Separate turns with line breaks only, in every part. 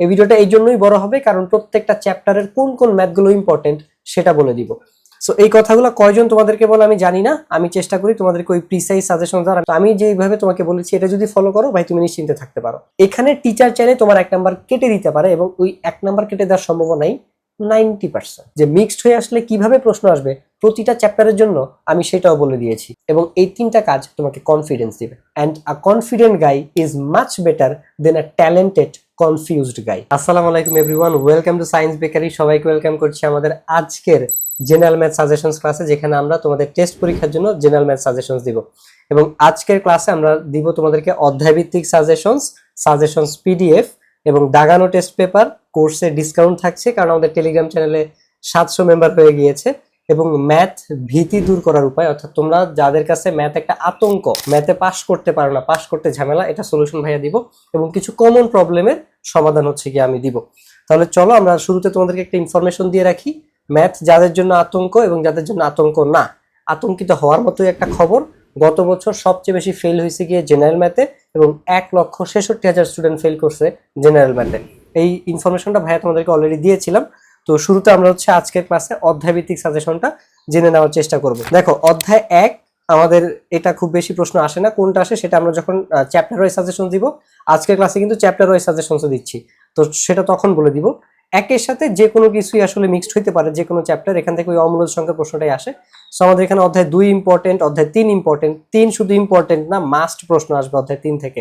এই ভিডিওটা এই জন্যই বড় হবে, কারণ প্রত্যেকটা চ্যাপ্টারের কোন কোন ম্যাথগুলো ইম্পর্টেন্ট সেটা বলে দিব। সো এই কথাগুলো কয়জন তোমাদেরকে বলে আমি জানি না, আমি চেষ্টা করি তোমাদেরকে ওই প্রিসাইজ সাজেশন দেওয়ার। আমি যেইভাবে তোমাকে বলেছি, এটা যদি ফলো করো, ভাই, তুমি নিশ্চিন্তে থাকতে পারো। এখানে টিচার চাইলে তোমার এক নাম্বার কেটে দিতে পারে এবং ওই এক নাম্বার কেটে দেওয়ার সম্ভাবনাই নাইনটি পার্সেন্ট যে মিক্সড হয়ে আসলে কীভাবে প্রশ্ন আসবে, প্রতিটা চ্যাপ্টারের জন্য আমি সেটাও বলে দিয়েছি। এবং এই তিনটা কাজ তোমাকে কনফিডেন্স দিবে। And a confident guy is much better than a talented confused guy আসসালামু আলাইকুম everyone welcome to science bakery সবাইকে ওয়েলকাম করছি আমাদের আজকের জেনারেল ম্যাথ সাজেশনস ক্লাসে যেখানে আমরা তোমাদের টেস্ট পরীক্ষার জন্য জেনারেল ম্যাথ সাজেশনস দিব। এবং আজকের ক্লাসে আমরা দিব তোমাদেরকে অধ্যায়ভিত্তিক সাজেশনস সাজেশনস পিডিএফ এবং দাগানো টেস্ট পেপার কোর্সে ডিসকাউন্ট থাকছে, কারণ আমাদের টেলিগ্রাম চ্যানেলে সাতশো মেম্বার হয়ে গিয়েছে। এবং ম্যাথ ভীতি দূর করার উপায়, অর্থাৎ তোমরা যাদের কাছে ম্যাথ একটা আতঙ্ক ম্যাথে পাশ করতে পারো না পাশ করতে ঝামেলা, এটা সলিউশন ভাইয়া দিব এবং কিছু কমন প্রবলেমের সমাধান হচ্ছে কি আমি দিব। তাহলে চলো আমরা শুরুতে তোমাদেরকে একটা ইনফরমেশন দিয়ে রাখি। ম্যাথ যাদের জন্য আতঙ্ক এবং যাদের জন্য আতঙ্ক না, আতঙ্কিত হওয়ার মতোই একটা খবর। গত বছর সবচেয়ে বেশি ফেল হয়েছে গিয়ে জেনারেল ম্যাথে এবং এক লক্ষ ছেষট্টি হাজার স্টুডেন্ট ফেল করছে জেনারেল ম্যাথে এই ইনফরমেশনটা ভাইয়া তোমাদেরকে অলরেডি দিয়েছিলাম। তো শুরুতে আমরা হচ্ছে আজকের ক্লাসে অধ্যায়ভিত্তিক সাজেশনটা জেনে নেওয়ার চেষ্টা করব। দেখো, অধ্যায় এক, আমাদের এটা খুব বেশি প্রশ্ন আসে না, কোনটা আসে সেটা আমরা যখন চ্যাপ্টার ওয়াইজ সাজেশন দিব, আজকের ক্লাসে কিন্তু চ্যাপ্টার ওয়াইজ সাজেশন দিচ্ছি। তো সেটা তখন বলে দিব। একের সাথে যে কোনো কিছুই আসলে মিক্সড হইতে পারে, যে কোনো চ্যাপ্টার এখান থেকে ওই অমূল্য সংখ্যার প্রশ্নটাই আসে। সো আমাদের এখানে অধ্যায় দুই ইম্পর্টেন্ট অধ্যায় তিন ইম্পর্টেন্ট তিন শুধু ইম্পর্টেন্ট না মাস্ট প্রশ্ন আসবে অধ্যায় তিন থেকে।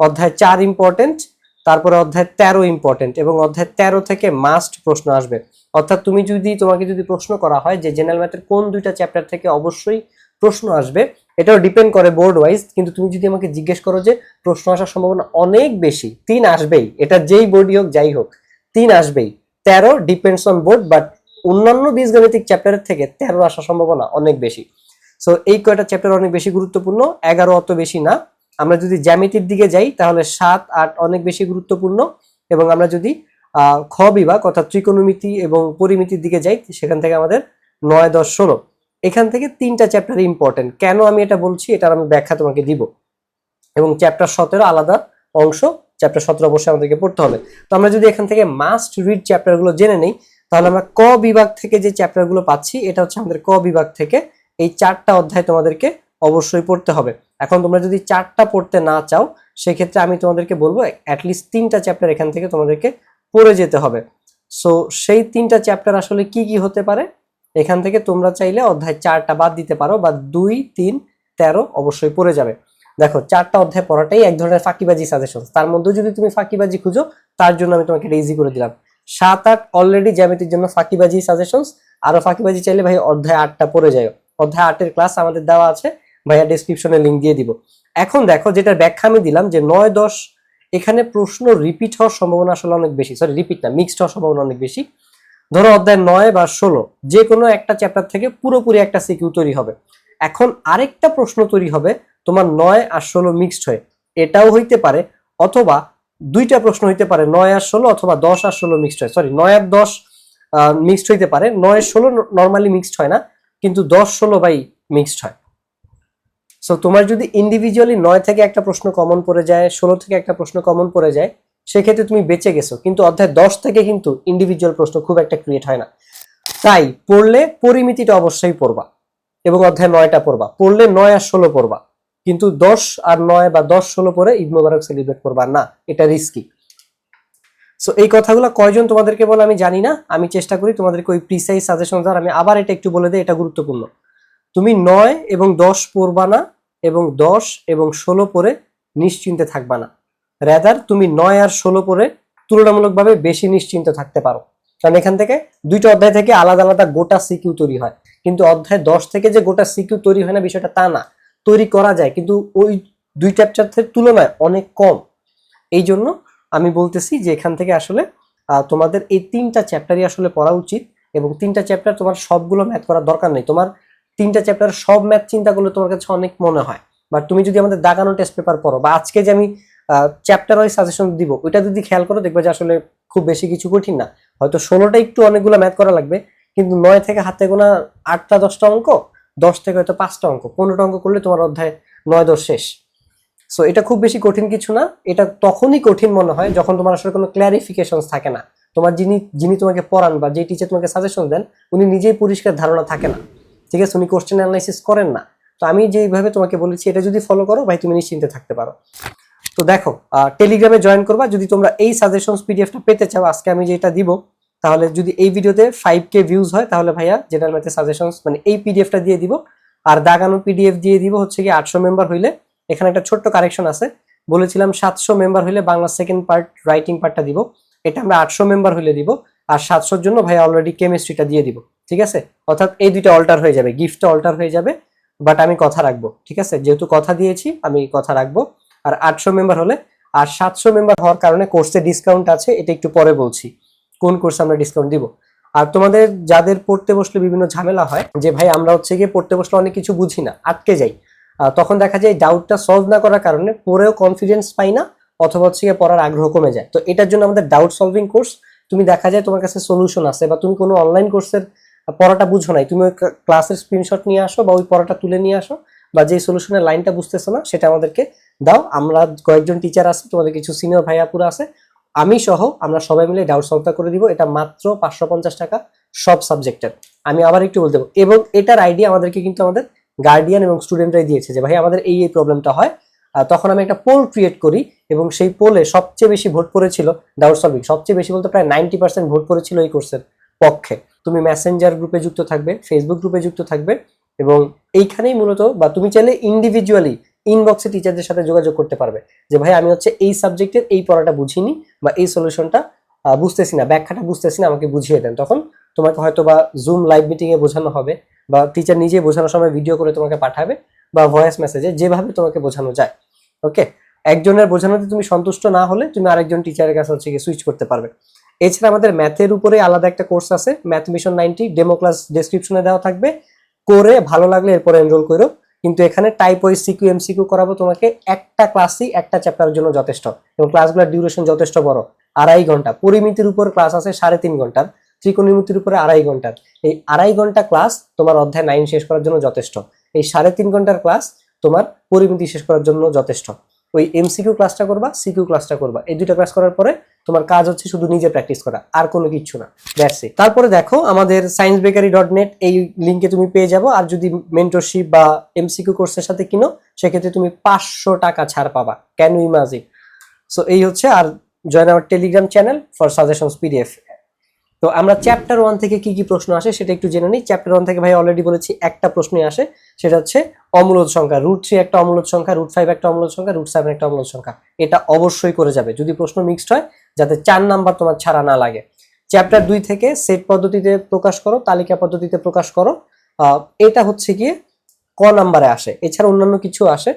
অধ্যায় চার ইম্পর্টেন্ট তারপরে অধ্যায় তেরো ইম্পর্টেন্ট এবং অধ্যায় তেরো থেকে মাস্ট প্রশ্ন আসবে। অর্থাৎ তুমি যদি, তোমাকে যদি প্রশ্ন করা হয় যে জেনারেল ম্যাথের কোন দুইটা চ্যাপ্টার থেকে অবশ্যই প্রশ্ন আসবে, এটাও ডিপেন্ড করে বোর্ড ওয়াইজ কিন্তু তুমি যদি আমাকে জিজ্ঞেস করো যে প্রশ্ন আসার সম্ভাবনা অনেক বেশি, তিন আসবেই, এটা যেই বোর্ডই হোক, যাই হোক, তিন আসবেই। তেরো ডিপেন্ডস অন বোর্ড বাট অন্যান্য বীজগণিতিক চ্যাপ্টারের থেকে তেরো আসার সম্ভাবনা অনেক বেশি। সো এই কয়টা চ্যাপ্টার অনেক বেশি গুরুত্বপূর্ণ? এগারো অত বেশি না আমরা যদি জ্যামিতির দিকে যাই, তাহলে সাত, আট অনেক বেশি গুরুত্বপূর্ণ এবং আমরা যদি খ বিভাগ অর্থাৎ ত্রিকোণমিতি এবং পরিমিতির দিকে যাই, সেখান থেকে আমাদের নয় দশ ষোলো। এখান থেকে তিনটা চ্যাপ্টার ইম্পর্টেন্ট কেন আমি এটা বলছি? এটার আমি ব্যাখ্যা তোমাকে দিব। এবং চ্যাপ্টার সতেরো আলাদা অংশ চ্যাপ্টার সতেরো অবশ্যই আমাদেরকে পড়তে হবে। তো আমরা যদি এখান থেকে মাস্ট রিড চ্যাপ্টারগুলো জেনে নেই, তাহলে আমরা ক বিভাগ থেকে যে চ্যাপ্টারগুলো পাচ্ছি, এটা হচ্ছে আমাদের ক বিভাগ থেকে এই চারটা অধ্যায় তোমাদেরকে অবশ্যই পড়তে হবে। এখন তোমরা যদি চারটা পড়তে না চাও, সেক্ষেত্রে আমি তোমাদেরকে বলব অ্যাটলিস্ট তিনটা চ্যাপ্টার এখান থেকে তোমাদেরকে পড়ে যেতে হবে। সো সেই তিনটা চ্যাপ্টার আসলে কি কি হতে পারে? এখান থেকে তোমরা চাইলে অধ্যায় চারটা বাদ দিতে পারো বা দুই, তিন, তেরো অবশ্যই পড়ে যাবে। দেখো, চারটা অধ্যায় পড়াটাই এক ধরনের ফাঁকিবাজি সাজেশন তার মধ্যে যদি তুমি ফাঁকিবাজি খুঁজো, তার জন্য আমি তোমাকে ইজি করে দিলাম। সাত, আট অলরেডি জ্যামিতির জন্য ফাঁকিবাজি সাজেশনস আরও ফাঁকিবাজি চাইলে ভাই অধ্যায় আটটা পড়ে যাও অধ্যায় আটের ক্লাস আমাদের দেওয়া আছে। ভাইয়া ডিসক্রিপশনে লিঙ্ক দিয়ে দিব। এখন দেখো যেটার ব্যাখ্যা আমি দিলাম যে নয় দশ, এখানে প্রশ্ন রিপিট হওয়ার সম্ভাবনা আসলে অনেক বেশি। সরি রিপিট না মিক্সড হওয়ার সম্ভাবনা অনেক বেশি। ধরো অধ্যায় নয় বা ষোলো, যে কোনো একটা চ্যাপ্টার থেকে পুরোপুরি একটা সিকিউ তৈরি হবে। এখন আরেকটা প্রশ্ন তৈরি হবে, তোমার নয় আর ষোলো মিক্সড হয়ে। এটাও হইতে পারে, অথবা দুইটা প্রশ্ন হইতে পারে, নয় আর ষোলো অথবা দশ আর ষোলো মিক্সড হয়। সরি নয় আর দশ মিক্সড হইতে পারে। নয় ষোলো নর্মালি মিক্সড হয় না, কিন্তু দশ, ষোলো বাই মিক্সড হয়। সো তোমার যদি ইন্ডিভিজুয়ালি নয় থেকে একটা প্রশ্ন কমন পড়ে যায়, ষোলো থেকে একটা প্রশ্ন কমন পড়ে যায়, সেক্ষেত্রে তুমি বেঁচে গেছো। কিন্তু অধ্যায় দশ থেকে কিন্তু ইন্ডিভিজুয়াল প্রশ্ন খুব একটা ক্রিয়েট হয় না। তাই পড়লে পরিমিতিটা অবশ্যই পড়বা এবং অধ্যায় নয়টা পড়বা। পড়লে নয় আর ষোলো পড়বা। কিন্তু দশ আর নয় বা দশ, ষোলো পরে ঈদ মোবারক সেলিব্রেট করবা না, এটা রিস্কি সো এই কথাগুলো কয়জন তোমাদেরকে বলে আমি জানি না। আমি চেষ্টা করি তোমাদেরকে ওই প্রিসাইজ সাজেশন দেওয়ার। আমি আবার এটা একটু বলে দিই, এটা গুরুত্বপূর্ণ। তুমি নয় এবং দশ পড়বা না এবং দশ এবং ষোলো পরে নিশ্চিন্তে থাকবা না। রেদার তুমি নয় আর ষোলো পরে তুলনামূলকভাবে বেশি নিশ্চিন্ত থাকতে পারো। কারণ এখান থেকে দুইটা অধ্যায় থেকে আলাদা আলাদা গোটা সিকিউ তৈরি হয়। কিন্তু অধ্যায় দশ থেকে যে গোটা সিকিউ তৈরি হয় না, বিষয়টা তা না। তৈরি করা যায়, কিন্তু ওই দুই চ্যাপ্টারের তুলনায় অনেক কম। এই জন্য আমি বলতেছি যে এখান থেকে আসলে তোমাদের এই তিনটা চ্যাপ্টারই আসলে পড়া উচিত এবং তিনটা চ্যাপ্টার তোমার সবগুলো ম্যাথ করার দরকার নেই। তোমার তিনটা চ্যাপ্টার সব ম্যাথ চিন্তা করলে তোমার কাছে অনেক মনে হয়। বাট তুমি যদি আমাদের দাগানো টেস্ট পেপার পড়ো, বা আজকে যে আমি চ্যাপ্টার ওয়াইজ সাজেশন দিব, ওইটা যদি খেয়াল করো, দেখবে যে আসলে খুব বেশি কিছু কঠিন না। হয়তো ষোলোটা একটু অনেকগুলো ম্যাথ করা লাগবে, কিন্তু নয় থেকে হাতে গোনা আটটা দশটা অঙ্ক, দশ থেকে হয়তো পাঁচটা অঙ্ক, পনেরোটা অঙ্ক করলে তোমার অধ্যায় নয় দশ শেষ। সো এটা খুব বেশি কঠিন কিছু না, এটা তখনই কঠিন মনে হয় যখন তোমার আসলে কোনো ক্ল্যারিফিকেশন থাকে না। তোমার যিনি যিনি তোমাকে পড়ান বা যে টিচার তোমাকে সাজেশন দেন, উনি নিজেই পরিষ্কার ধারণা থাকে না। ঠিক আছে, উনি কোশ্চেন অ্যানালাইসিস করেন না। তো আমি যেইভাবে তোমাকে বলেছি, এটা যদি ফলো করো, ভাই, তুমি নিশ্চিন্তে থাকতে পারো। তো দেখো টেলিগ্রামে জয়েন করবা। যদি তোমরা এই সাজেশনস পিডিএফটা পেতে চাও, আজকে আমি যেটা দিব, তাহলে যদি এই ভিডিওতে ফাইভ কে ভিউজ হয়, তাহলে ভাইয়া জেনারেল ম্যাথে সাজেশনস মানে এই পিডিএফটা দিয়ে দিব। আর দাগানো পিডিএফ দিয়ে দিব হচ্ছে কি আটশো মেম্বার হইলে। এখানে একটা ছোট্ট কারেকশন আছে। বলেছিলাম সাতশো মেম্বার হইলে বাংলা সেকেন্ড পার্ট রাইটিং পার্টটা দিব। এটা আমরা আটশো মেম্বার হইলে দিব। আর সাতশোর জন্য ভাইয়া অলরেডি কেমিস্ট্রিটা দিয়ে দিব। ঠিক আছে? অর্থাৎ এই দুইটা অল্টার হয়ে যাবে। গিফটটা অল্টার হয়ে যাবে বাট আমি কথা রাখব, ঠিক আছে? যেহেতু কথা দিয়েছি, আমি কথা রাখব। আর আটশো মেম্বার হলে, আর সাতশো মেম্বার হওয়ার কারণে কোর্সে ডিসকাউন্ট আছে, এটা একটু পরে বলছি। কোন কোর্সে আমরা ডিসকাউন্ট দিব? আর তোমাদের যাদের পড়তে বসলে বিভিন্ন ঝামেলা হয়, যে ভাই আমরা হচ্ছে গিয়ে পড়তে বসলে অনেক কিছু বুঝি না, আটকে যাই। তখন দেখা যায় ডাউটটা সলভ না করার কারণে পড়েও কনফিডেন্স পাই না, অথবা হচ্ছে গিয়ে পড়ার আগ্রহ কমে যায়। তো এটার জন্য আমাদের ডাউট সলভিং কোর্স তুমি দেখা যায় তোমার কাছে সলিউশন আছে, বা তুমি কোনো অনলাইন কোর্সের পড়াটা বুঝো নাই। তুমি ক্লাসের স্ক্রিনশট নিয়ে আসো বা ওই পড়াটা তুলে নিয়ে আসো বা যে সলিউশনের লাইনটা বুঝতেছো না, সেটা আমাদেরকে দাও। আমরা কয়েকজন টিচার আছে, তোমাদের কিছু সিনিয়র ভাইয়াপুরা আছে। আমি সহ আমরা সবাই মিলে ডাউট সলভটা করে দিব। এটা মাত্র পাঁচশো পঞ্চাশ টাকা সব সাবজেক্টের আমি আবার একটু বলতে পারব এবং এটার আইডিয়া আমাদেরকে কিন্তু আমাদের গার্ডিয়ান এবং স্টুডেন্টরাই দিয়েছে যে, ভাই, আমাদের এই এই প্রবলেমটা হয়। তখন আমি একটা পোল ক্রিয়েট করি এবং সেই পোলে সবচেয়ে বেশি ভোট পড়েছিল ডাউট সলভিং সবচেয়ে বেশি বলতে প্রায় নাইনটি পার্সেন্ট ভোট পড়েছিল এই কোর্সের পক্ষে। তুমি মেসেঞ্জার গ্রুপে যুক্ত থাকবে ফেসবুক গ্রুপে যুক্ত থাকবে এবং এইখানেই মূলত বা তুমি চাইলে ইন্ডিভিজুয়ালি ইনবক্সে টিচারদের সাথে যোগাযোগ করতে পারবে যে, ভাই, আমি হচ্ছে এই সাবজেক্টের এই পড়াটা বুঝিনি বা এই সলিউশনটা বুঝতেছি না, ব্যাখ্যাটা বুঝতেছি না, আমাকে বুঝিয়ে দেন। তখন তোমাকে হয়তো বা জুম লাইভ মিটিংয়ে বোঝানো হবে বা টিচার নিজে বোঝানোর সময় ভিডিও করে তোমাকে পাঠাবে বা ভয়েস মেসেজে যেভাবে তোমাকে বোঝানো যায়। ওকে একজনের বোঝানোতে তুমি সন্তুষ্ট না হলে তুমি আরেকজন টিচারের কাছে হচ্ছে গিয়ে সুইচ করতে পারবে। এছাড়া আমাদের ম্যাথের উপরে আলাদা একটা কোর্স আছে, math mission ninety, demo class ডেসক্রিপশনে দেওয়া থাকবে। করে ভালো লাগলে এরপরে এনরোল করো। কিন্তু এখানে টাইপ ওয়াইজ সিকিউ এমসিকিউ করাবো, তোমাকে একটা ক্লাসই একটা চ্যাপ্টারের জন্য যথেষ্ট। এবং ক্লাসগুলোর ডিউরেশন যথেষ্ট বড়। আড়াই ঘণ্টা। পরিমিতির উপর ক্লাস আছে সাড়ে তিন ঘণ্টার। ত্রিকোণমিতির উপরে আড়াই ঘণ্টার। এই আড়াই ঘণ্টা ক্লাস তোমার অধ্যায় নাইন শেষ করার জন্য যথেষ্ট। এই সাড়ে তিন ঘণ্টার ক্লাস তোমার পরিমিতি শেষ করার জন্য যথেষ্ট। ওই এমসিকিউ ক্লাসটা করবা সিকিউ ক্লাসটা করবা। এই দুইটা ক্লাস করার পরে তোমার কাজ হচ্ছে শুধু নিজে প্র্যাকটিস করা, আর কোনো কিছু না। ইট তারপরে দেখো, আমাদের সায়েন্স বেকারি ডট নেট এই লিঙ্কে তুমি পেয়ে যাব, আর যদি মেন্টরশিপ বা এমসিকিউ কোর্সের সাথে কিনো, সেক্ষেত্রে তুমি পাঁচশো টাকা ছাড় পাবা। ক্যান ইমাজিন সো এই হচ্ছে, আর join our Telegram channel for suggestions PDF তো আমরা চ্যাপ্টার ওয়ান থেকে কি কি প্রশ্ন আসে সেটা একটু জেনে নিই। চ্যাপ্টার ওয়ান থেকে ভাই অলরেডি বলেছি একটা প্রশ্নই আসে, সেটা হচ্ছে অমূলদ সংখ্যা। রুট থ্রি একটা অমূলদ সংখ্যা রুট ফাইভ একটা অমূলদ সংখ্যা রুট সেভেন একটা অমূলদ সংখ্যা। এটা অবশ্যই করে যাবে। যদি প্রশ্ন মিক্সড হয়, যাতে চার নাম্বার তোমার ছাড়া না লাগে। চ্যাপ্টার দুই থেকে সেট পদ্ধতিতে প্রকাশ করো, তালিকা পদ্ধতিতে প্রকাশ করো। এটা হচ্ছে গিয়ে ক নাম্বারে আসে। এছাড়া অন্যান্য কিছু আসে।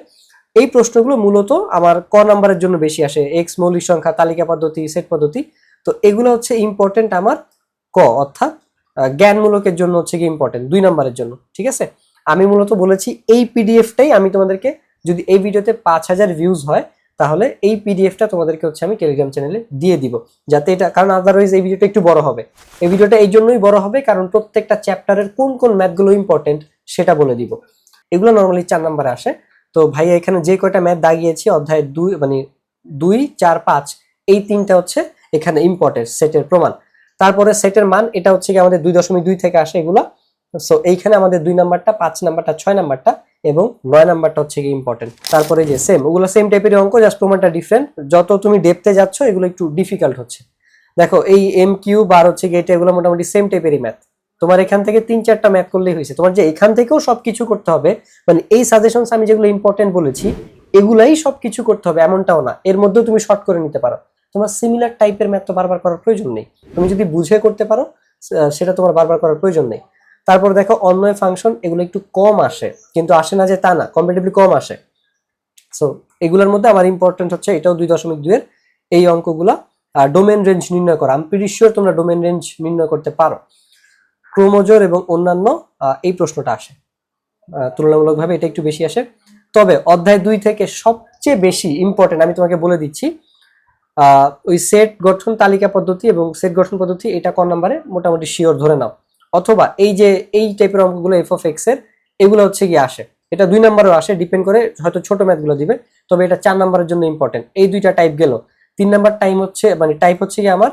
এই প্রশ্নগুলো মূলত আমার ক নাম্বারের জন্য বেশি আসে। এক্স মৌলিক সংখ্যা, তালিকা পদ্ধতি সেট পদ্ধতি। তো এগুলো হচ্ছে ইম্পর্টেন্ট আমার ক, অর্থাৎ জ্ঞানমূলকের জন্য হচ্ছে কি ইম্পর্টেন্ট দুই নাম্বারের জন্য, ঠিক আছে? আমি মূলত বলেছি এই পিডিএফটাই আমি তোমাদেরকে, যদি এই ভিডিওতে পাঁচ হাজার ভিউজ হয়, তাহলে এই পিডিএফটা তোমাদেরকে হচ্ছে আমি টেলিগ্রাম চ্যানেলে দিয়ে দিব, যাতে এটা, কারণ আদারওয়াইজ এই ভিডিওটা একটু বড় হবে। এই ভিডিওটা এই জন্যই বড় হবে, কারণ প্রত্যেকটা চ্যাপ্টারের কোন কোন ম্যাথগুলো ইম্পর্টেন্ট সেটা বলে দিব। এগুলো নর্মালি চার নাম্বারে আসে। তো ভাইয়া, এখানে যে কয়টা ম্যাথ দাগিয়েছি, অধ্যায় দুই মানে দুই, চার, পাঁচ, এই তিনটা হচ্ছে এখানে ইম্পর্টেন্ট সেটের প্রমাণ। তারপরে সেটের মান, এটা হচ্ছে কি আমাদের দুই দশমিক দুই থেকে আসে এগুলা। সো এইখানে আমাদের দুই নাম্বারটা, পাঁচ নাম্বারটা, ছয় নাম্বারটা এবং নয় নাম্বারটা হচ্ছে কি ইম্পর্টেন্ট তারপরে যে সেম ওগুলো সেম টাইপের অঙ্ক জাস্ট প্রমাণটা ডিফারেন্ট যত তুমি ডেপতে যাচ্ছ, এগুলো একটু ডিফিকাল্ট হচ্ছে। দেখো, এই এম কিউ বার হচ্ছে গেটে এগুলো মোটামুটি সেম টাইপেরই ম্যাথ তোমার এখান থেকে তিন চারটা ম্যাথ করলেই হয়েছে। তোমার যে এখান থেকেও সবকিছু করতে হবে মানে এই সাজেশনস আমি যেগুলো ইম্পর্টেন্ট বলেছি, এগুলাই সবকিছু করতে হবে, এমনটাও না। এর মধ্যেও তুমি শর্ট করে নিতে পারো। তোমার সিমিলার টাইপের ম্যাথ তো বারবার করার প্রয়োজন নেই। তুমি যদি বুঝে করতে পারো সেটা তোমার বারবার করার প্রয়োজন নেই। তারপর দেখো অন্যয় ফাংশন এগুলো একটু কম আসে, কিন্তু আসে না যে তা না কম্পারেটিভলি কম আসে। সো এগুলোর মধ্যে আমার ইম্পর্টেন্ট হচ্ছে, এটাও দুই দশমিক দুইয়ের, এই অঙ্কগুলা ডোমেন রেঞ্জ নির্ণয় করা। আমি শিওর তোমরা ডোমেন রেঞ্জ নির্ণয় করতে পারো। ক্রোমোজোর এবং অন্যান্য এই প্রশ্নটা আসে। তুলনামূলকভাবে এটা একটু বেশি আসে। তবে অধ্যায় দুই থেকে সবচেয়ে বেশি ইম্পর্টেন্ট আমি তোমাকে বলে দিচ্ছি ওই সেট গঠন তালিকা পদ্ধতি এবং সেট গঠন পদ্ধতি এটা কোন নাম্বারে মোটামুটি শিওর ধরে নাও। অথবা এই যে, এই টাইপের অঙ্কগুলো এফ অফ এক্সের, এগুলো হচ্ছে কি আসে। এটা দুই নাম্বারও আসে ডিপেন্ড করে হয়তো ছোট ম্যাথগুলো দিবে, তবে এটা চার নাম্বারের জন্য ইম্পর্টেন্ট এই দুইটা টাইপ গেল। তিন নাম্বার টাইম হচ্ছে মানে টাইপ হচ্ছে কি আমার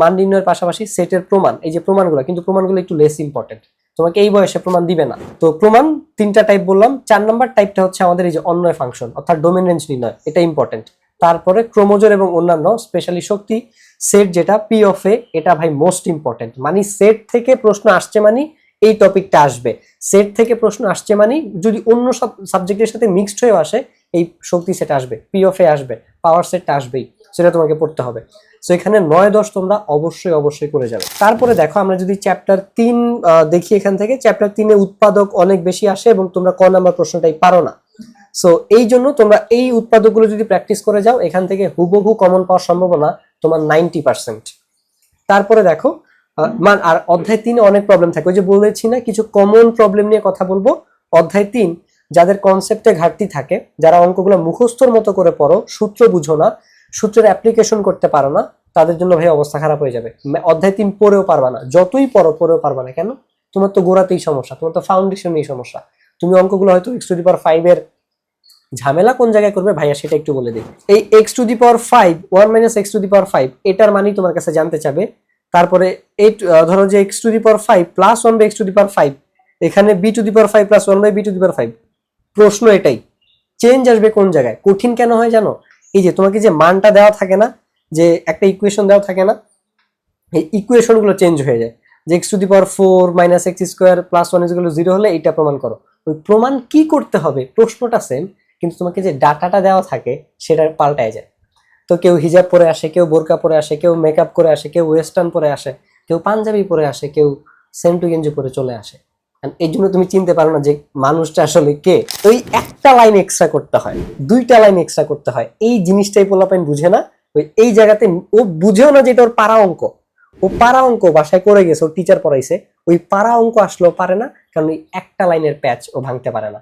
মান নির্ণয়ের পাশাপাশি সেটের প্রমাণ। এই যে প্রমাণগুলো, কিন্তু প্রমাণগুলো একটু লেস ইম্পর্টেন্ট তোমাকে এই বয়সে প্রমাণ দিবে না। তো প্রমাণ তিনটা টাইপ বললাম, চার নাম্বার টাইপটা হচ্ছে আমাদের এই যে অন্যয় ফাংশন অর্থাৎ ডোমেন রেঞ্জ নির্ণয়। এটা ইম্পর্টেন্ট তারপরে ক্রোমোজোর এবং অন্যান্য স্পেশালি শক্তি সেট যেটা পি অফ এ এটা ভাই মোস্ট ইম্পর্টেন্ট মানে সেট থেকে প্রশ্ন আসছে মানে এই টপিকটা আসবে। সেট থেকে প্রশ্ন আসছে মানে যদি অন্য সব সাবজেক্টের সাথে মিক্সড হয়েও আসে, এই শক্তি সেট আসবে পি অফ এ আসবে পাওয়ার সেটটা আসবেই, সেটা তোমাকে পড়তে হবে। সো এখানে নয় দশ তোমরা অবশ্যই অবশ্যই করে যাবে। তারপরে দেখো আমরা যদি চ্যাপ্টার তিন দেখি এখান থেকে চ্যাপ্টার তিনে উৎপাদক অনেক বেশি আসে এবং তোমরা ক নাম্বার প্রশ্নটাই পারো না। সো এই জন্য তোমরা এই উৎপাদকগুলো যদি প্র্যাকটিস করে যাও, এখান থেকে হুবহু কমন পাওয়ার সম্ভাবনা তোমার নাইনটি পার্সেন্ট তারপরে দেখো মান, আর অধ্যায় তিনে অনেক প্রবলেম থাকে। ওই যে বলেছি না, কিছু কমন প্রবলেম নিয়ে কথা বলব। অধ্যায় তিন, যাদের কনসেপ্টে ঘাটতি থাকে, যারা অঙ্কগুলো মুখস্থর মতো করে পড়ো, সূত্র বুঝো না, সূত্রের অ্যাপ্লিকেশন করতে পারো না, তাদের জন্য ভাই অবস্থা খারাপ হয়ে যাবে। অধ্যায় তিন পড়েও পারবা না। যতই পড়ো, পড়েও পারবা না কেন? তোমার তো গোড়াতেই সমস্যা, তোমার তো ফাউন্ডেশনেই সমস্যা। তুমি অঙ্কগুলো হয়তো x to the power five এর ঝামেলা কোন জায়গায় করবে? ভাইয়া সেটা একটু বলে দিই। এই x to the power five one minus x to the power five এটার মানেই তোমার কাছে জানতে চাবে। তারপরে এই ধরো যে x to the power five plus one by x to the power five এখানে B to the power five plus one by B to the power five প্রশ্ন এটাই চেঞ্জ আসবে কোন জায়গায়? কঠিন কেন হয় জানো? এই যে তোমাকে যে মানটা দেওয়া থাকে না, যে একটা ইকুয়েশন দেওয়া থাকে না, এই ইকুয়েশনগুলো চেঞ্জ হয়ে যায়। যে x to the power four minus x square plus one ইজগুলো zero হলে এটা প্রমাণ করো। ওই প্রমাণ কি করতে হবে? প্রশ্নটা সেম কিন্তু তোমাকে যে ডাটাটা দেওয়া থাকে সেটা পাল্টায় যায়। তো কেউ হিজাব পরে আসে, কেউ বোরকা পরে আসে, কেউ মেকআপ করে আসে, কেউ ওয়েস্টার্ন পরে আসে, কেউ পাঞ্জাবি পরে আসে, কেউ সেন্টু গেঞ্জি পরে চলে আসে। এই জন্য তুমি চিনতে পারো না যে মানুষটা আসলে কে। ওই একটা লাইন এক্সট্রা করতে হয়, দুইটা লাইন এক্সট্রা করতে হয়। এই জিনিসটাই পোলাপাইন বুঝে না, ওই এই জায়গাতে ও বুঝেও না যে এটা ওর পারা অঙ্ক। ও পারা অঙ্ক বাসায় করে গেছে ওর টিচার পড়াইছে, ওই পারা অঙ্ক আসলেও পারে না, কারণ ওই একটা লাইনের প্যাচ ও ভাঙতে পারে না।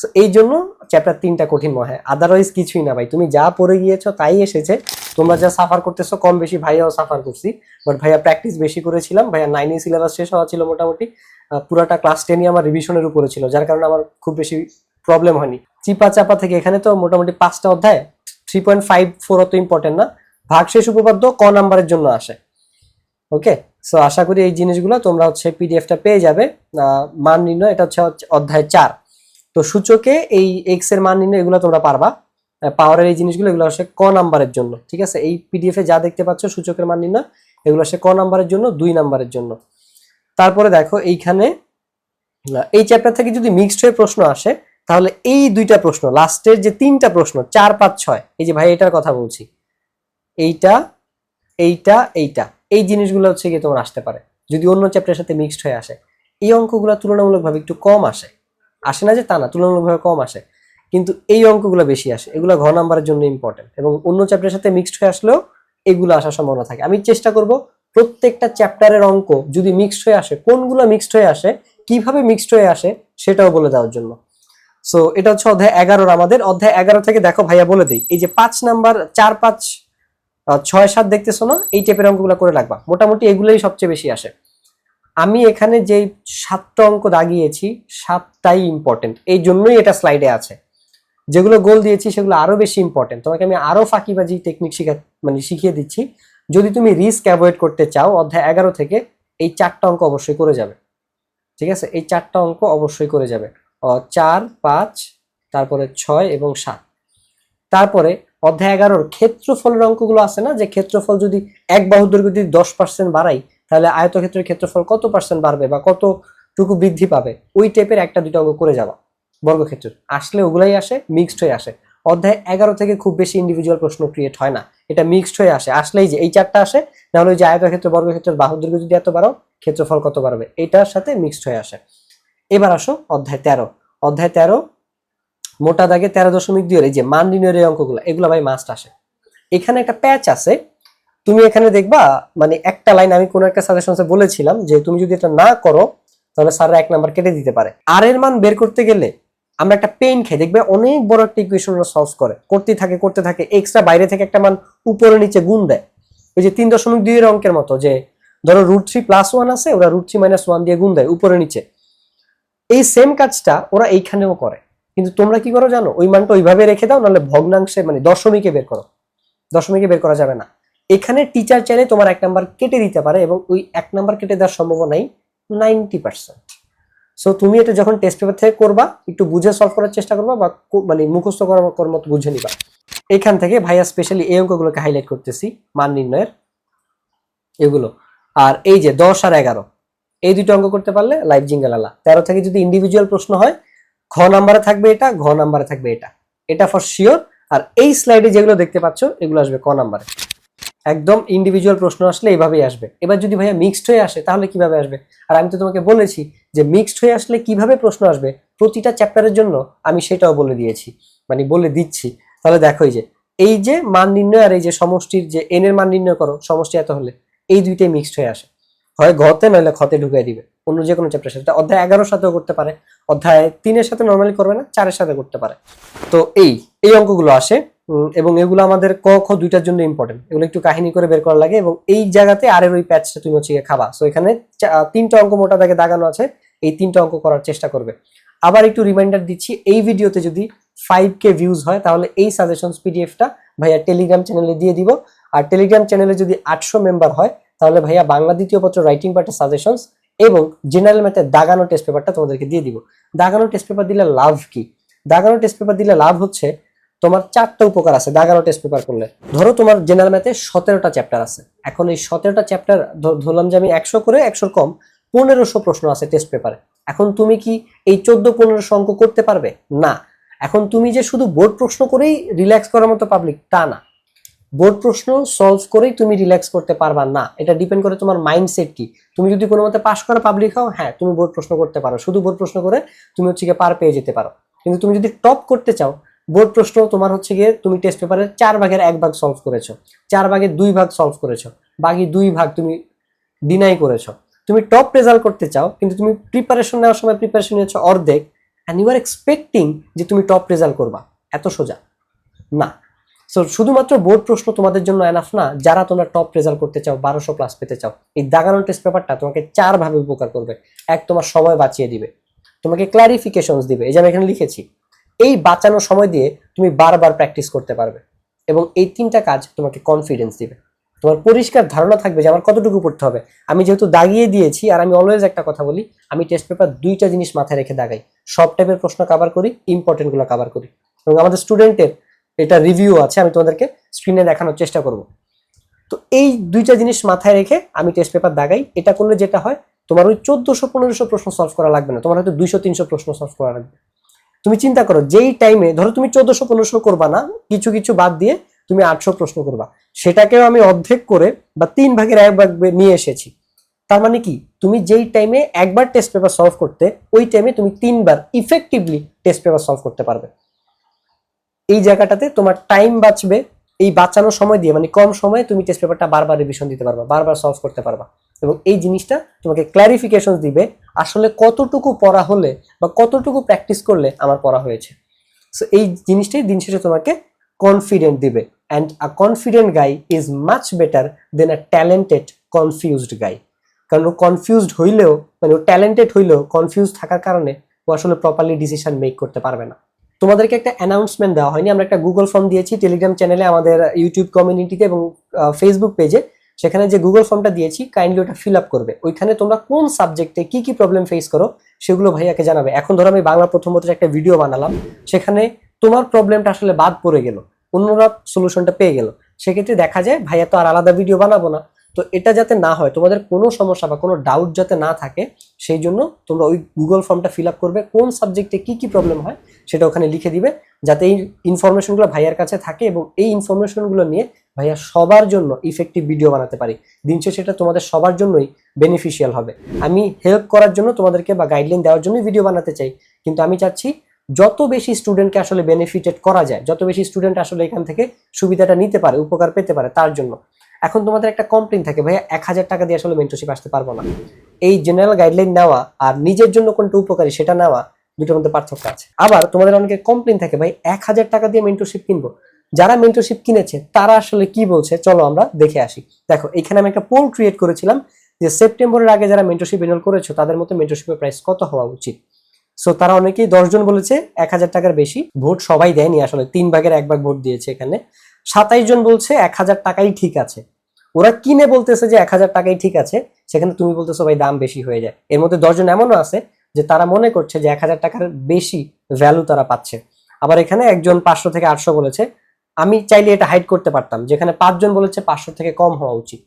So, এই জন্য চ্যাপ্টার তিনটা কঠিন মনে হয়। আদারওয়াইজ কিছুই না ভাই। তুমি যা পড়ে গিয়েছো তাই এসেছে। তোমরা যা সাফার করতেছো কম বেশি ভাইয়াও সাফার করছি। বাট ভাইয়া প্র্যাকটিস বেশি করেছিলাম। ভাইয়া নাইনে সিলেবাস শেষ হওয়া ছিল মোটামুটি। পুরাটা ক্লাস টেনই আমার রিভিশনের উপরে ছিল যার কারণে আমার খুব বেশি প্রবলেম হয়নি। চিপা চাপা থেকে এখানে তো মোটামুটি পাঁচটা অধ্যায় থ্রি পয়েন্ট ফাইভ ফোর অত ইম্পর্টেন্ট না। ভাগ ভাগশেষ উপপাদ্য ক নাম্বারের জন্য আসে। ওকে সো আশা করি এই জিনিসগুলো তোমরা হচ্ছে পিডিএফটা পেয়ে যাবে। মান নির্ণয় এটা হচ্ছে অধ্যায় চার। তো সূচকে এই এক্সের মান নির্ণয় এগুলো তোমরা পারবা। পাওয়ারের এই জিনিসগুলো, এগুলো আসে ক নাম্বারের জন্য, ঠিক আছে? এই পিডিএফ এ যা দেখতে পাচ্ছ, সূচকের মান নির্ণয়, এগুলো আসে ক নাম্বারের জন্য, দুই নাম্বারের জন্য। তারপরে দেখো, এইখানে এই চ্যাপ্টার থেকে যদি মিক্সড হয়ে প্রশ্ন আসে, তাহলে এই দুইটা প্রশ্ন লাস্টের যে তিনটা প্রশ্ন, চার, পাঁচ, ছয়, এই যে ভাই এটার কথা বলছি, এইটা এইটা এইটা, এই জিনিসগুলো হচ্ছে গিয়ে তোমার আসতে পারে, যদি অন্য চ্যাপ্টারের সাথে মিক্সড হয়ে আসে। এই অঙ্কগুলো তুলনামূলকভাবে একটু কম আসে। আসে না যে তা না, তুলনামূলকভাবে কম আসে। কিন্তু এই অঙ্কগুলো বেশি আসে। এগুলো ঘ নাম্বারের জন্য ইম্পর্টেন্ট এবং অন্য চ্যাপ্টারের সাথে মিক্সড হয়ে আসলেও এগুলো আসার সম্ভাবনা থাকে। আমি চেষ্টা করব প্রত্যেকটা চ্যাপ্টারের অঙ্ক যদি মিক্সড হয়ে আসে, কোনগুলো মিক্সড হয়ে আসে, কীভাবে মিক্সড হয়ে আসে সেটাও বলে দেওয়ার জন্য। সো এটা হচ্ছে অধ্যায় এগারোর আমাদের। অধ্যায় এগারো থেকে দেখো ভাইয়া বলে দিই, এই যে পাঁচ নাম্বার, চার পাঁচ ছয়, সাত দেখতেছো না? এই টাইপের অঙ্কগুলো করে রাখবা। মোটামুটি এগুলোই সবচেয়ে বেশি আসে। আমি এখানে যে সাতটা অঙ্ক দাগিয়েছি, সাতটাই ইম্পর্টেন্ট এই জন্যই এটা স্লাইডে আছে। যেগুলো গোল দিয়েছি, সেগুলো আরও বেশি ইম্পর্টেন্ট তোমাকে আমি আরও ফাঁকিবাজি টেকনিক শিখা মানে শিখিয়ে দিচ্ছি। যদি তুমি রিস্ক অ্যাভয়েড করতে চাও, অধ্যায় এগারো থেকে এই চারটা অঙ্ক অবশ্যই করে যাবে। ঠিক আছে? এই চারটা অঙ্ক অবশ্যই করে যাবে। চার, পাঁচ, তারপরে ছয় এবং সাত। তারপরে অধ্যায় এগারোর ক্ষেত্রফলের অঙ্কগুলো আছে না? যে ক্ষেত্রফল যদি এক বাহুর যদি দশ পার্সেন্ট বাড়াই তাহলে আয়তক্ষেত্রের ক্ষেত্রফল কত পার্সেন্ট বাড়বে বা কতটুকু বৃদ্ধি পাবে? ওই টাইপের একটা দুটো অঙ্ক করে যাওয়া বর্গক্ষেত্র। আসলে ওগুলাই আসে মিক্সড হয়ে আসে। অধ্যায় এগারো থেকে খুব বেশি ইন্ডিভিজুয়াল প্রশ্ন ক্রিয়েট হয় না। এটা মিক্সড হয়ে আসে। আসলেই যে এই চারটা আসে, নাহলে ওই যে আয়তক্ষেত্র, বর্গক্ষেত্রের বাহুর দৈর্ঘ্য যদি এত বাড়াও, ক্ষেত্রফল কত বাড়বে? এটার সাথে মিক্সড হয়ে আসে। এবার আসো অধ্যায় তেরো। অধ্যায় তেরো, মোটা দাগে তেরো দশমিক দুই এই যে মান নির্ণয়ের অঙ্কগুলো, এগুলো ভাই মাস্ট আসে। এখানে একটা প্যাচ আছে তুমি এখানে দেখবা মানে একটা লাইন আমি কোন একটা সাজেশনসে বলেছিলাম যে তুমি যদি এটা না করো, তাহলে স্যাররা এক নাম্বার কেটে দিতে পারে। আর এর মান বের করতে গেলে আমরা একটা পেন খাই। দেখবে অনেক বড় একটা ইকুয়েশন সলভ করে। করতে থাকে করতে থাকে এক্সট্রা বাইরে থেকে একটা মান উপরে নিচে গুণ দেয়। ওই যে তিন দশমিক দুই এর অঙ্কের মতো, যে ধরো রুট থ্রি প্লাস ওয়ান আছে, ওরা রুট থ্রি মাইনাস ওয়ান দিয়ে গুণ দেয় উপরে নিচে। এই সেম কাজটা ওরা এইখানেও করে। কিন্তু তোমরা কি করো জানো? ওই মানটা ওইভাবে রেখে দাও, নাহলে ভগ্নাংশে মানে দশমিকে বের করো। দশমিকে বের করা যাবে না। এখানে টিচার চাইলে তোমার এক নাম্বার কেটে দিতে পারে এবং ওই এক নাম্বার কেটে দেওয়ার সম্ভাবনাই নাইনটি পার্সেন্ট সো তুমি এটা যখন টেস্ট পেপার থেকে করবা, একটু বুঝে সলভ করার চেষ্টা করবা বা মানে মুখস্থ করার মতো বুঝে নিবা। এখান থেকে ভাইয়া স্পেশালি এই অঙ্কগুলোকে হাইলাইট করতেছি, মান নির্ণয়ের এগুলো। আর এই যে দশ আর এগারো, এই দুটো অঙ্ক করতে পারলে লাইভ জিঙ্গেল আলা। তেরো থেকে যদি ইন্ডিভিজুয়াল প্রশ্ন হয়, ঘ নাম্বারে থাকবে এটা, ঘ নাম্বারে থাকবে এটা। এটা ফর শিওর আর এই স্লাইডে যেগুলো দেখতে পাচ্ছ, এগুলো আসবে ক নাম্বারে একদম ইন্ডিভিজুয়াল প্রশ্ন আসলে এইভাবেই আসবে। এবার যদি ভাইয়া মিক্সড হয়ে আসে, তাহলে কীভাবে আসবে? আর আমি তো তোমাকে বলেছি যে মিক্সড হয়ে আসলে কীভাবে প্রশ্ন আসবে, প্রতিটা চ্যাপ্টারের জন্য আমি সেটাও বলে দিয়েছি মানে বলে দিচ্ছি। তাহলে দেখো যে, এই যে মান নির্ণয় আর এই যে সমষ্টির যে এন এর মান নির্ণয় করো, সমষ্টি এত হলে, এই দুইটাই মিক্সড হয়ে আসে। হয় ঘতে, নইলে খতে ঢুকিয়ে দিবে, অন্য যে কোনো চ্যাপ্টার সাথে। অধ্যায় এগারোর সাথেও করতে পারে, অধ্যায় তিনের সাথে নর্মালি করবে না, চারের সাথে করতে পারে। তো এই এই অঙ্কগুলো আসে। এবং এগুলো আমাদের ক, খ দুইটার জন্য ইম্পর্টেন্ট এগুলো একটু কাহিনী করে বের করা লাগে এবং এই জায়গাতে আরের ওই প্যাচটা তুমি হচ্ছে খাবা। সো এখানে তিনটা অঙ্ক মোটা দাগে দাগানো আছে। এই তিনটা অঙ্ক করার চেষ্টা করবে। আবার একটু রিমাইন্ডার দিচ্ছি, এই ভিডিওতে যদি ফাইভ কে ভিউজ হয়, তাহলে এই সাজেশনস পিডিএফটা ভাইয়া টেলিগ্রাম চ্যানেলে দিয়ে দিব। আর টেলিগ্রাম চ্যানেলে যদি আটশো মেম্বার হয়, তাহলে ভাইয়া বাংলা দ্বিতীয় পত্র রাইটিং পার্টের সাজেশনস এবং জেনারেল ম্যাথের দাগানো টেস্ট পেপারটা তোমাদেরকে দিয়ে দিব। দাগানো টেস্ট পেপার দিলে লাভ কি? দাগানো টেস্ট পেপার দিলে লাভ হচ্ছে তোমার চারটা উপকার আছে দাগানো টেস্ট পেপার করলে। ধরো তোমার জেনারেল ম্যাথে সতেরোটা চ্যাপ্টার আছে। এখন এই সতেরোটা চ্যাপ্টার ধরলাম যে আমি একশো করে, একশোর কম, পনেরোশো প্রশ্ন আছে টেস্ট পেপারে এখন তুমি কি এই চোদ্দ, পনেরোশো অঙ্ক করতে পারবে? না। এখন তুমি যে শুধু বোর্ড প্রশ্ন করেই রিল্যাক্স করার মতো পাবলিক তা না। বোর্ড প্রশ্ন সলভ করেই তুমি রিল্যাক্স করতে পারবা না। এটা ডিপেন্ড করে তোমার মাইন্ডসেট কি। তুমি যদি কোনো মতে পাশ করা পাবলিক হও হ্যাঁ তুমি বোর্ড প্রশ্ন করতে পারো। শুধু বোর্ড প্রশ্ন করে তুমি হচ্ছে পার পেয়ে যেতে পারো। কিন্তু তুমি যদি টপ করতে চাও বোর্ড প্রশ্ন তোমার হচ্ছে গিয়ে তুমি টেস্ট পেপারের চার ভাগের এক ভাগ সলভ করেছ। চার ভাগের দুই ভাগ সলভ করেছ। বাকি দুই ভাগ তুমি ডিনাই করেছ। তুমি টপ রেজাল্ট করতে চাও, কিন্তু তুমি প্রিপারেশন নেওয়ার সময় প্রিপারেশন নিয়েছো অর্ধেক অ্যান্ড ইউ আর এক্সপেক্টিং যে তুমি টপ রেজাল্ট করবা। এত সোজা। না। সো শুধুমাত্র বোর্ড প্রশ্ন তোমাদের জন্য এনাফ না, যারা তোমরা টপ রেজাল্ট করতে চাও, বারোশো প্লাস পেতে চাও, এই দাগানো টেস্ট পেপারটা তোমাকে চার ভাবে উপকার করবে। এক তোমার সময় বাঁচিয়ে দিবে। তোমাকে ক্লারিফিকেশনস দিবে। এই যে আমি এখানে লিখেছি। এই বাঁচানো সময় দিয়ে তুমি বারবার প্র্যাকটিস করতে পারবে এবং এই তিনটা কাজ তোমাকে কনফিডেন্স দিবে। তোমার পরিষ্কার ধারণা থাকবে যে আমার কতটুকু পড়তে হবে। আমি যেহেতু দাগিয়ে দিয়েছি আর আমি অলওয়েজ একটা কথা বলি, আমি টেস্ট পেপার দুইটা জিনিস মাথায় রেখে দাগাই। সব টাইপের প্রশ্ন কাভার করি ইম্পর্টেন্টগুলো কাভার করি। এবং আমাদের স্টুডেন্টের এটা রিভিউ আছে, আমি তোমাদেরকে স্ক্রিনে দেখানোর চেষ্টা করব। তো এই দুইটা জিনিস মাথায় রেখে আমি টেস্ট পেপার দাগাই। এটা করলে যেটা হয়, তোমার ওই চোদ্দশো পনেরোশো প্রশ্ন সলভ করা লাগবে না। তোমার হয়তো দুইশো, তিনশো প্রশ্ন সলভ করা লাগবে। তুমি চিন্তা করো, যেই টাইমে ধরো তুমি চোদ্দশো, পনেরোশো করবা না, কিছু কিছু বাদ দিয়ে তুমি আটশো প্রশ্ন করবা। সেটাকেও আমি অর্ধেক করে বা তিন ভাগের এক ভাগ নিয়ে এসেছি। তার মানে কি? তুমি যেই টাইমে একবার টেস্ট পেপার সলভ করতে, ওই টাইমে তুমি তিনবার ইফেক্টিভলি টেস্ট পেপার সলভ করতে পারবে। এই জায়গাটাতে তোমার টাইম বাঁচবে। এই বাঁচানোর সময় দিয়ে মানে কম সময়ে তুমি টেস্ট পেপারটা বারবার রিভিশন দিতে পারবা, বারবার সলভ করতে পারবা। এবং এই জিনিসটা তোমাকে ক্ল্যারিফিকেশন দিবে আসলে কতটুকু পড়া হলে বা কতটুকু প্র্যাকটিস করলে আমার পড়া হয়েছে। সো এই জিনিসটাই দিন শেষে তোমাকে কনফিডেন্ট দিবে। And a confident guy is much better than a talented confused guy কারণ ও কনফিউজড হইলেও মানে ও ট্যালেন্টেড হইলেও কনফিউজ থাকার কারণে ও আসলে প্রপারলি ডিসিশন মেক করতে পারবে না। তোমাদেরকে একটা অ্যানাউন্সমেন্ট দেওয়া হয়নি, আমরা একটা গুগল ফর্ম দিয়েছি টেলিগ্রাম চ্যানেলে আমাদের ইউটিউব কমিউনিটিতে এবং ফেসবুক পেজে সেখানে যে গুগল ফর্মটা দিয়েছি কাইন্ডলি ওটা ফিল আপ করবে। ওইখানে তোমরা কোন সাবজেক্টে কি কি প্রবলেম ফেস করো, সেগুলো ভাইয়াকে জানাবে। এখন ধরো আমি বাংলা প্রথম একটা ভিডিও বানালাম, সেখানে তোমার প্রবলেমটা আসলে বাদ পড়ে গেল। অন্যরা সলিউশনটা পেয়ে গেল। সেক্ষেত্রে দেখা যায়, ভাইয়া, তো আর আলাদা ভিডিও বানাবো না। তো এটা যাতে না হয়, তোমাদের কোনো সমস্যা বা কোনো ডাউট যাতে না থাকে, সেই জন্য তোমরা ওই গুগল ফর্মটা ফিল আপ করবে। কোন সাবজেক্টে কি কি প্রবলেম হয়, সেটা ওখানে লিখে দিবে। যাতে এই ইনফরমেশনগুলো ভাইয়ার কাছে থাকে এবং এই ইনফরমেশনগুলো নিয়ে ভাইয়া সবার জন্য ইফেক্টিভ ভিডিও বানাতে পারি। দিন সেটা তোমাদের সবার জন্যই বেনিফিশিয়াল হবে। আমি হেল্প করার জন্য তোমাদেরকে বা গাইডলাইন দেওয়ার জন্যই ভিডিও বানাতে চাই। কিন্তু আমি চাচ্ছি যত বেশি স্টুডেন্টকে আসলে বেনিফিটেড করা যায়, যত বেশি স্টুডেন্ট আসলে এখান থেকে সুবিধাটা নিতে পারে, উপকার পেতে পারে তার জন্য। এখন তোমাদের একটা কমপ্লেন থাকে, ভাইয়া এক হাজার টাকা দিয়ে আসলে মেন্টরশিপ আসতে পারব না। এই জেনারেল গাইডলাইন নেওয়া আর নিজের জন্য কোনটা উপকারী সেটা নেওয়া দুটোর মধ্যে পার্থক্য আছে। আবার তোমাদের অনেকে কমপ্লেন থাকে, ভাই, এক হাজার টাকা দিয়ে মেন্টরশিপ কিনবো? যারা মেন্টরশিপ কিনেছে, তারা আসলে কি বলছে? চলো আমরা দেখে আসি। দেখো, এখানে আমি একটা পোল ক্রিয়েট করেছিলাম যে সেপ্টেম্বরের আগে যারা মেন্টরশিপ এনরোল করেছ, তাদের মতো মেন্টরশিপের প্রাইস কত হওয়া উচিত? সো তারা অনেকেই দশজন বলেছে, এক হাজার টাকার বেশি ভোট সবাই দেয়নি আসলে, তিন ভাগের এক ভাগ ভোট দিয়েছে এখানে। সাতাইশ জন বলছে, এক হাজার টাকাই ঠিক আছে। ওরা কিনে বলতেছে যে, এক হাজার টাকাই ঠিক আছে, সেখানে তুমি বলতেছো, ভাই, দাম বেশি হয়ে যায়। এর মধ্যে দশজন এমনও আছে যে, তারা মনে করছে যে, এক হাজার টাকার বেশি ভ্যালু তারা পাচ্ছে। আবার এখানে একজন পাঁচশো থেকে আটশো বলেছে আমি চাইলে এটা হাইড করতে পারতাম। যেখানে পাঁচজন বলেছে পাঁচশো থেকে কম হওয়া উচিত।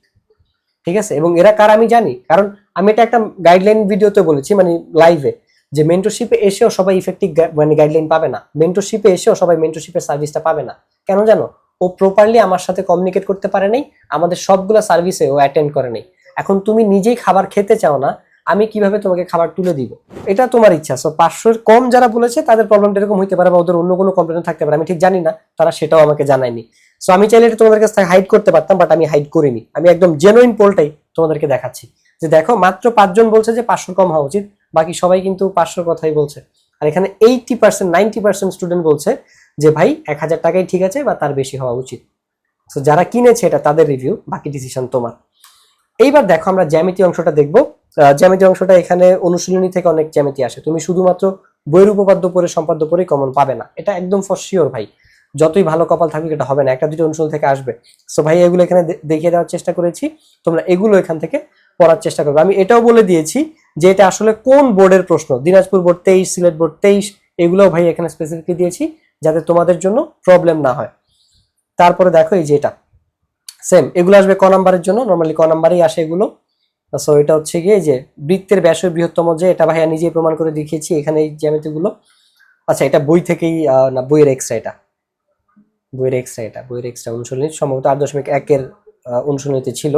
ঠিক আছে? এবং এরা কার আমি জানি। কারণ আমি এটা একটা গাইডলাইন ভিডিওতে বলেছি মানে লাইভে যে মেন্টরশিপে এসেও সবাই ইফেক্টিভ মানে গাইডলাইন পাবে না। মেন্টরশিপে এসেও সবাই মেন্টরশিপের সার্ভিসটা পাবে না। কেন জানো? ও প্রপারলি আমার সাথে কমিউনিকেট করতে পারে নাই। আমাদের সবগুলো সার্ভিসে ও অ্যাটেন্ড করে নেই। এখন তুমি নিজেই খাবার খেতে চাও না আমি কীভাবে তোমাকে খাবার তুলে দিব? এটা তোমার ইচ্ছা। সো পাঁচশোর কম যারা বলেছে, তাদের প্রবলেমটা এরকম হইতে পারে বা ওদের অন্য কোনো কমপ্লেন থাকতে পারে। আমি ঠিক জানি না, তারা সেটাও আমাকে জানায়নি। সো আমি চাইলে এটা তোমাদের কাছ হাইড করতে পারতাম বাট আমি হাইড করিনি। আমি একদম জেনুইন পোলটাই তোমাদেরকে দেখাচ্ছি। যে দেখো, মাত্র পাঁচজন বলছে যে পাঁচশোর কম হওয়া উচিত, বাকি সবাই কিন্তু পাঁচশোর কথাই বলছে। আর এখানে eighty percent ninety percent student বলছে যে, ভাই, এক হাজার টাকাই ঠিক আছে বা তার বেশি হওয়া উচিত। সো যারা কিনেছে এটা তাদের রিভিউ বাকি ডিসিশন তোমার। এইবার দেখো আমরা জ্যামিতি অংশটা দেখব। জ্যামিতি অংশটা এখানে অনুশীলনী থেকে অনেক জ্যামিতি আসে। তুমি শুধুমাত্র বইয়ের উপপাদ্য পড়ে, সম্পাদ্য পড়ে কমন পাবে না। এটা একদম ফর ভাই। যতই ভালো কপাল থাকুক, এটা হবে না। একটা দুটো অনুশীলন থেকে আসবে। সো ভাই, এগুলো এখানে দেখিয়ে দেওয়ার চেষ্টা করেছি। তোমরা এগুলো এখান থেকে পড়ার চেষ্টা করবে। আমি এটাও বলে দিয়েছি যে এটা আসলে কোন বোর্ডের প্রশ্ন? দিনাজপুর বোর্ড তেইশ, সিলেট বোর্ড তেইশ, এগুলোও ভাই এখানে স্পেসিফিকলি দিয়েছি যাতে তোমাদের জন্য প্রবলেম না হয়। তারপরে দেখো এই যে এটা। সেম এগুলো আসবে ক নাম্বারের জন্য। নর্মালি ক নাম্বারেই আসে এগুলো। সো এটা হচ্ছে গিয়ে যে বৃত্তের ব্যাসের বৃহত্তম যে, এটা ভাইয়া নিজেই প্রমাণ করে দেখিয়েছি এখানে এই জ্যামিতিগুলো। আচ্ছা এটা বই থেকেই না, বইয়ের এক্সট্রা এটা। বইয়ের এক্সট্রা এটা, বইয়ের এক্সট্রা অনুশীলনী। সম্ভবত আট দশমিক একের অনুশীলনীতে ছিল।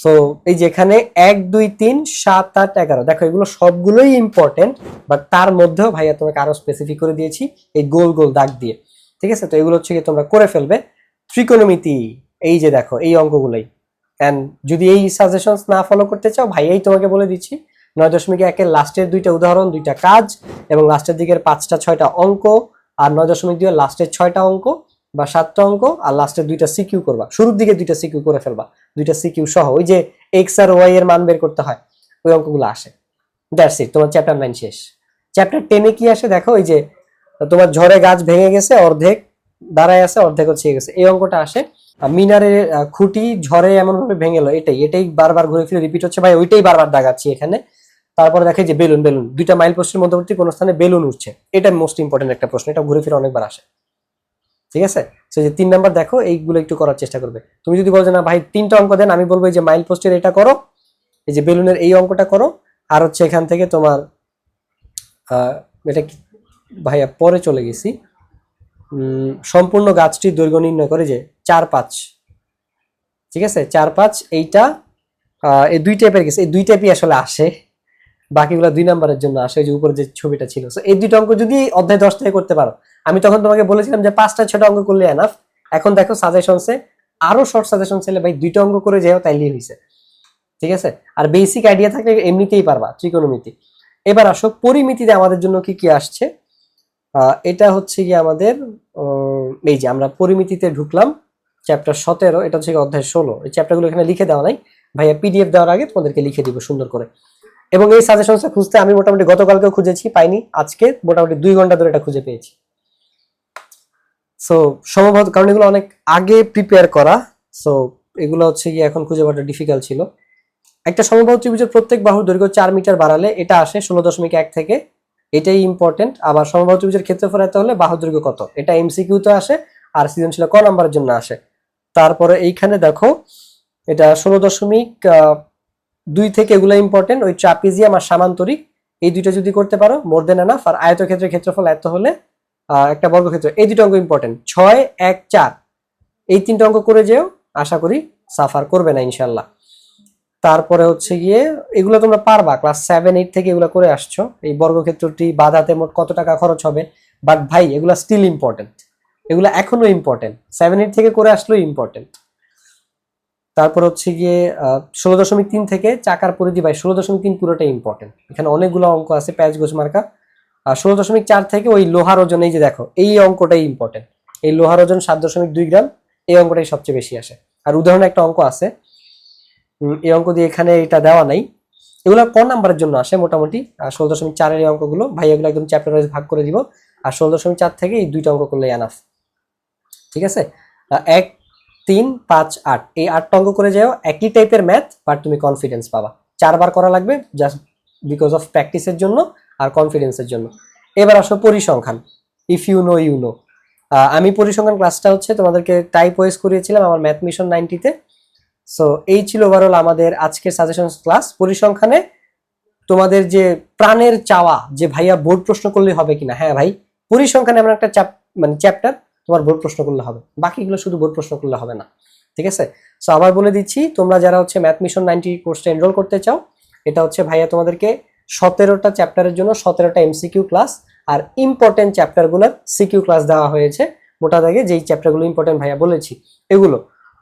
সো এই যে এখানে এক, দুই, তিন, সাত, আট, এগারো। দেখো, এগুলো সবগুলোই ইম্পর্টেন্ট বাট তার মধ্যেও ভাইয়া তোমাকে আরও স্পেসিফিক করে দিয়েছি, এই গোল গোল দাগ দিয়ে। ঠিক আছে? তো এগুলো হচ্ছে গিয়ে তোমরা করে ফেলবে। ত্রিকোণমিতি। এই যে দেখো, এই অঙ্কগুলোই। অ্যান্ড যদি এই সাজেশনস না ফলো করতে চাও ভাইয়াই তোমাকে বলে দিচ্ছি, নয় দশমিক একের লাস্টের দুইটা উদাহরণ, দুইটা কাজ এবং লাস্টের দিকের পাঁচটা, ছয়টা অঙ্ক আর নয় দশমিক দুই লাস্টের ছয়টা অঙ্ক বা সাতটা অঙ্ক আর লাস্টের দুইটা সিকিউ করবা। শুরুর দিকে দুইটা সিকিউ করে ফেলবা, দুইটা সিকিউ সহ। ওই যে এক্স আর ওয়াই এর মান বের করতে হয়, ওই অঙ্কগুলো আসে। দ্যাটস ইট তোমার চ্যাপ্টার নাইন শেষ। চ্যাপ্টার টেনে কি আসে দেখো, ওই যে তোমার ঝড়ে গাছ ভেঙে গেছে, অর্ধেক দাঁড়ায় আছে, অর্ধেক হচ্ছে গেছে। এই অঙ্কটা আসে। মিনারের খুঁটি ঝড়ে এমন ভাবে ভেঙে এলো। এটাই এটাই বারবার ঘুরে ফিরে রিপিট হচ্ছে। ভাই, ওইটাই বারবার দাগাচ্ছি এখানে। তারপরে দেখে যে বেলুন বেলুন। দুইটা মাইল পোস্টের মধ্যবর্তী কোন স্থানে বেলুন উঠছে। এটা মোস্ট ইম্পর্টেন্ট একটা প্রশ্ন। এটা ঘুরে ফিরে অনেকবার আসে। ঠিক আছে? সো যে তিন নাম্বার দেখো, এইগুলো একটু করার চেষ্টা করবে। তুমি যদি বলো যে না, ভাই, তিনটা অঙ্ক দেন, আমি বলব যে মাইল পোস্টের এটা করো। এই যে বেলুনের এই অঙ্কটা করো। আর হচ্ছে এখান থেকে তোমার এটা ভাইয়া, পরে চলে গেছি। সম্পূর্ণ গাছটির দৈর্ঘ্য নির্ণয় করে যে চার পাঁচ ঠিক আছে? চার পাঁচ এইটা এই দুই টাইপের গেছে এই দুই টাইপই আসলে আসে। বাকিগুলো দুই নাম্বারের জন্য আসে যে উপরে যে ছবিটা ছিল। So, এই দুইটা অঙ্ক যদি অধ্যায় দশ থেকে করতে পারো আমি তখন তোমাকে বলেছিলাম যে পাঁচটা ছটা অঙ্ক করলে এনাফ এখন দেখো সাজেশনসে আরও শর্ট সাজেশন ছেলে ভাই দুইটা অঙ্ক করে যাও তাইলেই হয়েছে ঠিক আছে? আর বেসিক আইডিয়া থাকলে এমনিতেই পারবা ত্রিকোণমিতি এবার আসো পরিমিতিতে আমাদের জন্য কি কি আসছে? এটা হচ্ছে কি আমাদের এই যে আমরা পরিমিতিতে ঢুকলাম। চ্যাপ্টার সতেরো, এটা হচ্ছে অধ্যায় ষোলো। এই চ্যাপ্টারগুলো এখানে লিখে দেওয়া নাই। ভাইয়া পিডিএফ দেওয়ার আগে তোমাদেরকে লিখে দিব সুন্দর করে। এবং এই সাজেশনটা খুঁজতে আমি মোটামুটি গতকালকেও খুঁজেছি, পাইনি। আজকে মোটামুটি দুই ঘণ্টা ধরে এটা খুঁজে পেয়েছি। সো সম্ভবত কারণ এগুলো অনেক আগে প্রিপেয়ার করা। সো এগুলো হচ্ছে কি এখন খুঁজে পাওয়াটা ডিফিকাল্ট ছিল। একটা সমবাহু ত্রিভুজের প্রত্যেক বাহুর দৈর্ঘ্য চার মিটার বাড়ালে এটা আসে ষোলো দশমিক এক থেকে। এটাই ইম্পর্টেন্ট আবার সমবাহু ত্রিভুজের ক্ষেত্রফল এত হলে বাহুর দৈর্ঘ্য কত? এটা এমসিকিউতে আসে, আর সৃজনশীল ক নাম্বারের জন্য আসে। তারপরে এইখানে দেখো, এটা ষোলো দশমিক দুই থেকে এগুলো ইম্পর্টেন্ট ওই ট্রাপিজিয়াম আর সামান্তরিক, এই দুইটা যদি করতে পারো মোর দেন এনাফ আর আয়তক্ষেত্রের ক্ষেত্রফল এত হলে একটা বর্গক্ষেত্র, এই দুটো অঙ্ক ইম্পর্টেন্ট ছয়, এক, চার, এই তিনটা অঙ্ক করে যেও, আশা করি সাফার করবে না ইনশাল্লাহ তারপরে হচ্ছে গিয়ে, এগুলো তোমরা পারবা ক্লাস সেভেন এইট থেকে এগুলো করে আসছো, এই বর্গক্ষেত্রটি বাধাতে মোট কত টাকা খরচ হবে বাট ভাই, এগুলো স্টিল ইম্পর্টেন্ট এগুলো এখনও ইম্পর্টেন্ট সেভেন এইট থেকে করে আসলেও ইম্পর্টেন্ট তারপর হচ্ছে গিয়ে ষোলো দশমিক তিন থেকে চাকার পরিধি বাই ষোলো দশমিক তিন পুরোটাই ইম্পর্টেন্ট এখানে অনেকগুলো অঙ্ক আছে প্যাচ গোছ মার্কা আর ষোলো দশমিক চার থেকে ওই লোহার ওজন, এই যে দেখো, এই অঙ্কটাই ইম্পর্টেন্ট এই লোহার ওজন সাত দশমিক দুই গ্রাম, এই অঙ্কটাই সবচেয়ে বেশি আসে। আর উদাহরণ একটা অঙ্ক আছে। এই অঙ্ক দিয়ে এখানে এটা দেওয়া নাই। এগুলো ক নাম্বারের জন্য আসে মোটামুটি। আর ষোলো দশমিক চারের এই অঙ্কগুলো, ভাই, এগুলো একদম চ্যাপ্টার ওয়াইজ ভাগ করে দিব। আর ষোলো দশমিক চার থেকে এই দুইটা অঙ্ক করলে এনাফ ঠিক আছে? এক, তিন, পাঁচ, আট। এই আটটা অঙ্ক করে যাও, একই টাইপের ম্যাথ বাট তুমি কনফিডেন্স পাবা। চারবার করা লাগবে জাস্ট বিকজ অফ প্র্যাকটিসের জন্য আর কনফিডেন্সের জন্য। এবার আসো পরিসংখ্যান। If you know you know আমি পরিসংখ্যান ক্লাসটা হচ্ছে তোমাদেরকে টাইপ ওয়াইজ করিয়েছিলাম আমার ম্যাথ মিশন নাইনটিতে সো এই ছিল ওভারঅল আমাদের আজকের সাজেশন ক্লাস পরিসংখ্যানে তোমাদের যে প্রাণের চাওয়া, যে ভাইয়া বোর্ড প্রশ্ন করলে হবে কিনা। হ্যাঁ ভাই, পরিসংখ্যানে এমন একটা চ্যাপ মানে চ্যাপ্টার তোমার বোর্ড প্রশ্ন করলে হবে। বাকিগুলো শুধু বোর্ড প্রশ্ন করলে হবে না। ঠিক আছে? সো আবার বলে দিচ্ছি, তোমরা যারা হচ্ছে ম্যাথ মিশন নাইনটি কোর্সটা এনরোল করতে চাও, এটা হচ্ছে ভাইয়া তোমাদেরকে সতেরোটা চ্যাপ্টারের জন্য সতেরোটা এমসিকিউ ক্লাস আর ইম্পর্টেন্ট চ্যাপ্টারগুলোর সিকিউ ক্লাস দেওয়া হয়েছে। মোটা দাগে যেই চ্যাপ্টারগুলো ইম্পর্টেন্ট ভাইয়া বলেছি, এগুলো।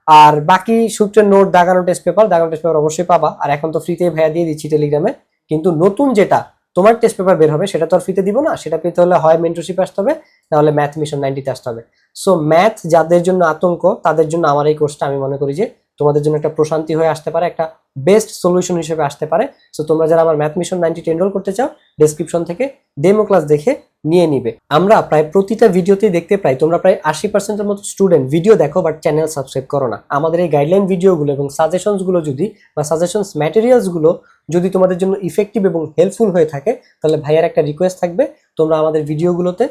আর বাকি সূত্রের নোট, দাগানো টেস্ট পেপার দাগানো টেস্ট পেপার অবশ্যই পাবা। আর এখন তো ফ্রিতেই ভাইয়া দিয়ে দিচ্ছি টেলিগ্রামে কিন্তু নতুন যেটা তোমার টেস্ট পেপার বের হবে, সেটা তো আর ফিতে দিব না, সেটা পেতে হলে হয় মেন্টরশিপ আসতে হবে নাহলে ম্যাথ মিশন নাইনটিতে আসতে হবে। সো ম্যাথ যাদের জন্য আতঙ্ক, তাদের জন্য আমার এই কোর্সটা আমি মনে করি যে তোমাদের জন্য একটা প্রশান্তি হয়ে আসতে পারে, একটা বেস্ট সলিউশন হিসেবে আসতে পারে। সো তোমরা যারা আমার ম্যাথ মিশন নাইনটি এনরোল করতে চাও ডেসক্রিপশন থেকে ডেমো ক্লাস দেখে নিয়ে নিবে। আমরা প্রায় প্রতিটা ভিডিওতেই দেখতে পাই, তোমরা প্রায় আশি পার্সেন্টের মতো স্টুডেন্ট ভিডিও দেখো বাট চ্যানেল সাবস্ক্রাইব করো না। আমাদের এই গাইডলাইন ভিডিওগুলো এবং সাজেশনসগুলো যদি বা সাজেশনস ম্যাটেরিয়ালসগুলো যদি তোমাদের জন্য ইফেক্টিভ এবং হেল্পফুল হয়ে থাকে, তাহলে ভাইয়ার একটা রিকোয়েস্ট থাকবে, তোমরা আমাদের ভিডিওগুলোতে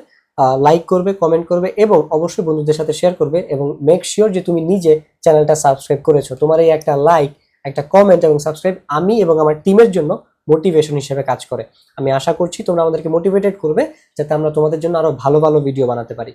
লাইক করবে কমেন্ট করবে এবং অবশ্যই বন্ধুদের সাথে শেয়ার করবে এবং মেক শিওর যে তুমি নিজে চ্যানেলটা সাবস্ক্রাইব করেছ। তোমার এই একটা লাইক একটা কমেন্ট এবং সাবস্ক্রাইব আমি এবং আমার টিমের জন্য মোটিভেশন হিসেবে কাজ করে। আমি আশা করছি তোমরা আমাদেরকে মোটিভেটেড করবে যাতে আমরা তোমাদের জন্য আরও ভালো ভালো ভিডিও বানাতে পারি।